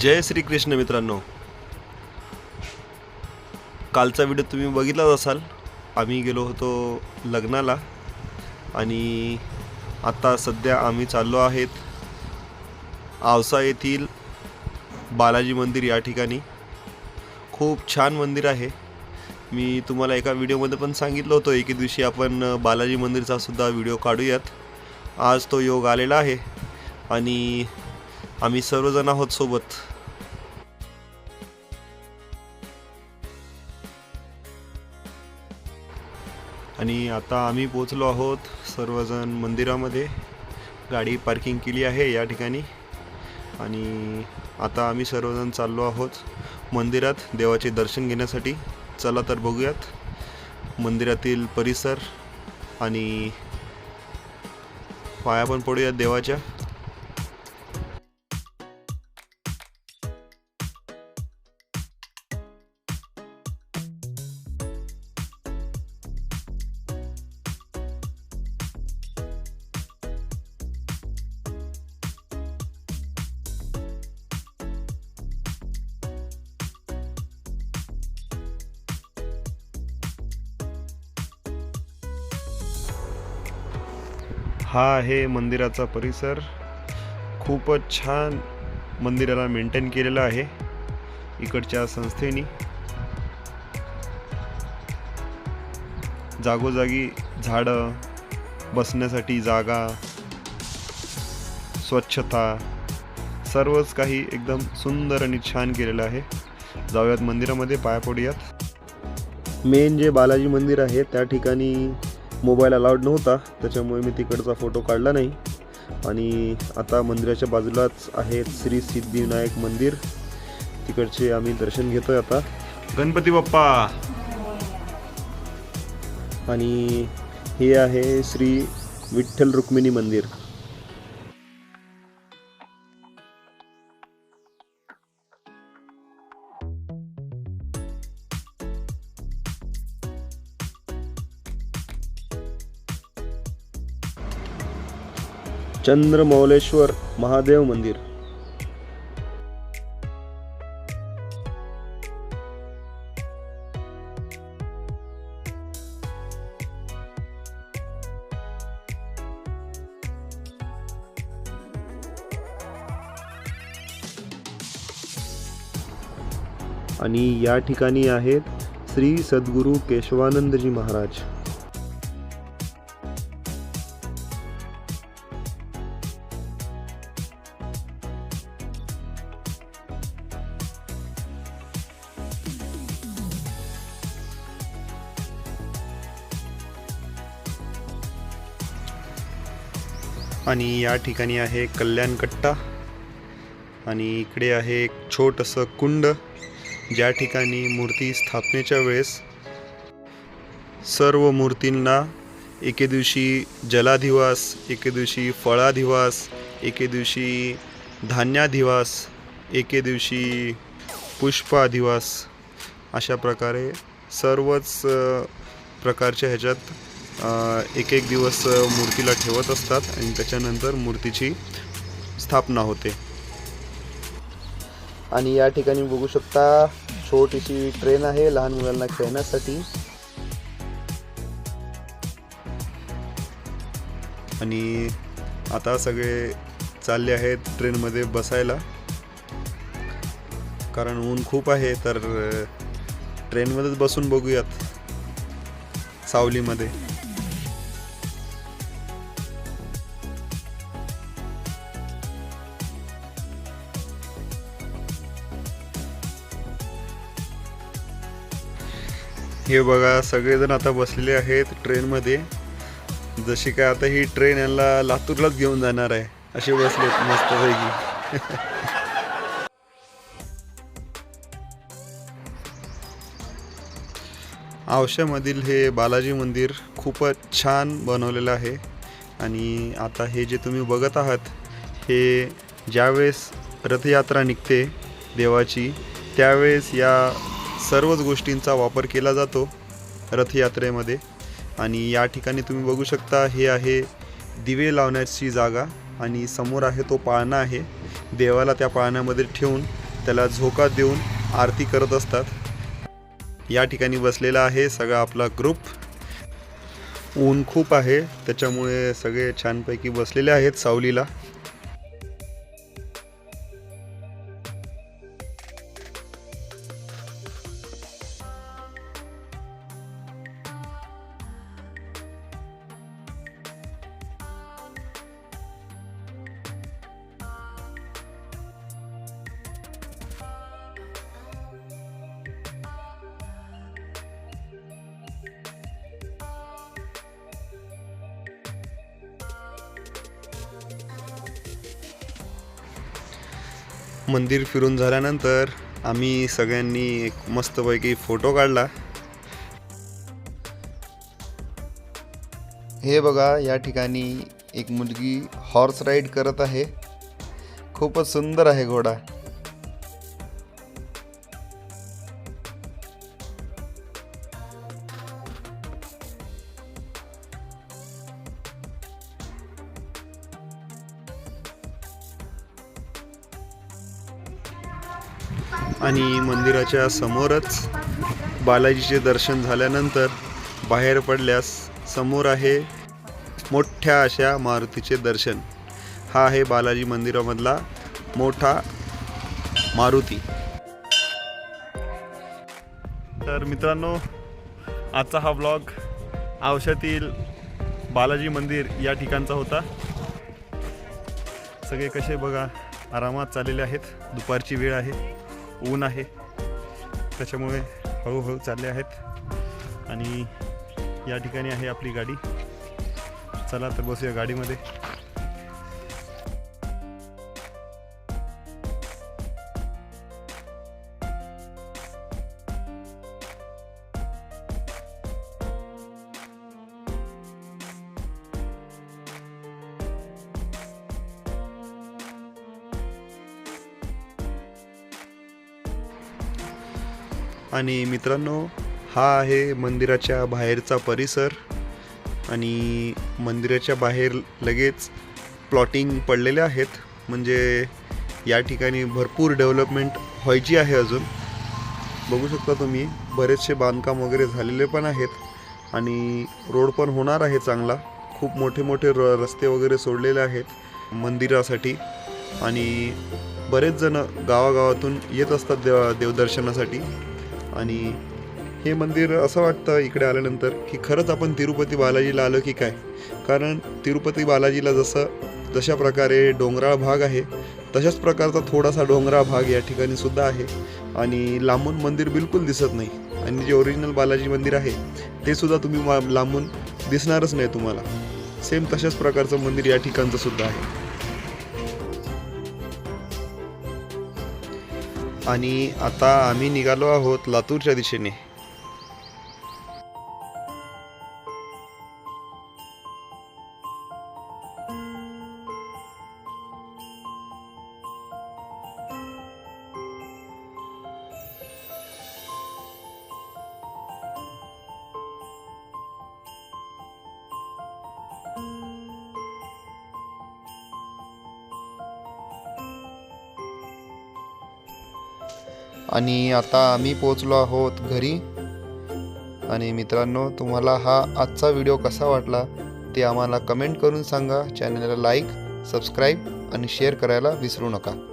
जय श्रीकृष्ण मित्रांनो. कालचा व्हिडिओ तुम्ही बघितलाच असाल. आम्ही गेलो होतो लग्नाला. आणि आता सध्या आम्ही चाललो आहेत आवसा येथील बालाजी मंदिर या ठिकाणी. खूप छान मंदिर आहे. मी तुम्हाला एका व्हिडिओमध्ये पण सांगितलं होतं एके दिवशी आपण बालाजी मंदिरचा सुद्धा व्हिडिओ काढूयात. आज तो योग आलेला आहे. आणि आम्ही सर्वजण आहोत सोबत. आणि आता आम्ही पोचलो आहोत सर्वजण मंदिरामध्ये. गाडी पार्किंग केली आहे या ठिकाणी. आणि आता आम्ही सर्वजण चाललो आहोत मंदिरात देवाचे दर्शन घेण्यासाठी. चला तर बघूयात मंदिरातील परिसर आणि पाया पण पडूयात देवाच्या. हा आहे मंदिराचा परिसर. खूपच छान मंदिराला मेंटेन केलेला आहे इकडच्या संस्थेनी. जागोजागी झाडं बसण्यासाठी जागा स्वच्छता सर्वच काही एकदम सुंदर आणि छान केलेलं आहे. जाऊयात मंदिरामध्ये पाया पडूयात. मेन जे बालाजी मंदिर आहे त्या ठिकाणी मोबाईल अलाउड नव्हता त्याच्यामुळे मी तिकडचा फोटो काढला नाही. आणि आता मंदिराच्या बाजूलाच आहे श्री सिद्धिविनायक मंदिर. तिकडचे आम्ही दर्शन घेतोय आता. गणपती बाप्पा! आणि हे आहे श्री विठ्ठल रुक्मिणी मंदिर. चंद्रमौलेश्वर महादेव मंदिर. आणि या ठिकाणी आहेत श्री सद्गुरू केशवानंदजी महाराज. आणि या ठिकाणी आहे कल्याण कट्टा. आणि इकडे आहे एक छोटंसं कुंड ज्या ठिकाणी मूर्ती स्थापनेच्या वेळेस सर्व मूर्तींना एके दिवशी जलाधिवास एके दिवशी फळाधिवास एके दिवशी धान्याधिवास एके दिवशी पुष्पाधिवास अशा प्रकारे सर्वच प्रकारच्या ह्याच्यात एक एक दिवस मूर्तीला ठेवत असतात आणि त्याच्यानंतर मूर्तीची स्थापना होते. आणि या ठिकाणी बघू शकता छोटीशी ट्रेन आहे लहान मुलांना खेळण्यासाठी. आणि आता सगळे चालले आहेत ट्रेनमध्ये बसायला. कारण ऊन खूप आहे तर ट्रेनमध्येच बसून बघूयात सावलीमध्ये. हे बघा सगळेजण आता बसलेले आहेत ट्रेनमध्ये. जशी काय आता ही ट्रेन यांना लातूरलाच घेऊन जाणार आहे असे बसलेत मस्तपैकी. आवश्यामधील हे बालाजी मंदिर खूपच छान बनवलेलं आहे. आणि आता हे जे तुम्ही बघत आहात हे ज्यावेळेस रथयात्रा निघते देवाची त्यावेळेस या सर्वच गोष्टींचा वापर केला जातो रथयात्रेमध्ये. आणि या ठिकाणी तुम्ही बघू शकता हे आहे दिवे लावण्याची जागा आणि समोर आहे तो पाळणा आहे. देवाला त्या पाळण्यामध्ये ठेवून त्याला झोका देऊन आरती करत असतात. या ठिकाणी बसलेला आहे सगळा आपला ग्रुप. ऊन खूप आहे त्याच्यामुळे सगळे छानपैकी बसलेले आहेत सावलीला. मंदिर फिरून झाल्यानंतर आम्ही सगळ्यांनी एक मस्तपैकी फोटो काढला. हे बघा या ठिकाणी एक मुलगी हॉर्स राईड करत आहे. खूपच सुंदर आहे घोडा. आणि मंदिराच्या समोरच बालाजीचे दर्शन झाल्यानंतर बाहेर पडल्यास समोर आहे मोठ्या अशा मारुतीचे दर्शन. हा आहे बालाजी मंदिरामधला मोठा मारुती. तर मित्रांनो आजचा हा ब्लॉग आवश्यातील बालाजी मंदिर या ठिकाणचा होता. सगळे कसे बघा आरामात चाललेले आहेत. दुपारची वेळ आहे. ऊन आहे. त्याच्यामुळे हळूहळू चालले आहेत. आणि या ठिकाणी आहे आपली गाडी. चला तर बसूया गाडीमध्ये. आणि मित्रांनो हा आहे मंदिराच्या बाहेरचा परिसर. आणि मंदिराच्या बाहेर लगेच प्लॉटिंग पडलेले आहेत. म्हणजे या ठिकाणी भरपूर डेव्हलपमेंट व्हायची आहे अजून. बघू शकता तुम्ही बरेचसे बांधकाम वगैरे झालेले पण आहेत. आणि रोड पण होणार आहे चांगला. खूप मोठे मोठे र रस्ते वगैरे सोडलेले आहेत मंदिरासाठी. आणि बरेच जण गावागावातून येत असतात देव देवदर्शनासाठी. आणि हे मंदिर असं वाटतं इकडे आल्यानंतर की खरंच आपण तिरुपती बालाजीला आलो की काय? कारण तिरुपती बालाजीला जसं जशा प्रकारे डोंगराळ भाग आहे तशाच प्रकारचा थोडासा डोंगराळ भाग या ठिकाणी सुद्धा आहे. आणि लांबून मंदिर बिलकुल दिसत नाही. आणि जे ओरिजिनल बालाजी मंदिर आहे ते सुद्धा तुम्ही मा- लांबून दिसणारच नाही तुम्हाला. सेम तशाच प्रकारचं मंदिर या ठिकाणचं सुद्धा आहे. आणि आता आम्ही निघालो आहोत लातूरच्या दिशेने. आणि आता आम्ही पोचलो आहोत घरी. आणि मित्रांनो तुम्हाला हा आजचा व्हिडिओ कसा वाटला ते आम्हाला कमेंट करून सांगा. चॅनलला लाईक सबस्क्राईब आणि शेअर करायला विसरू नका.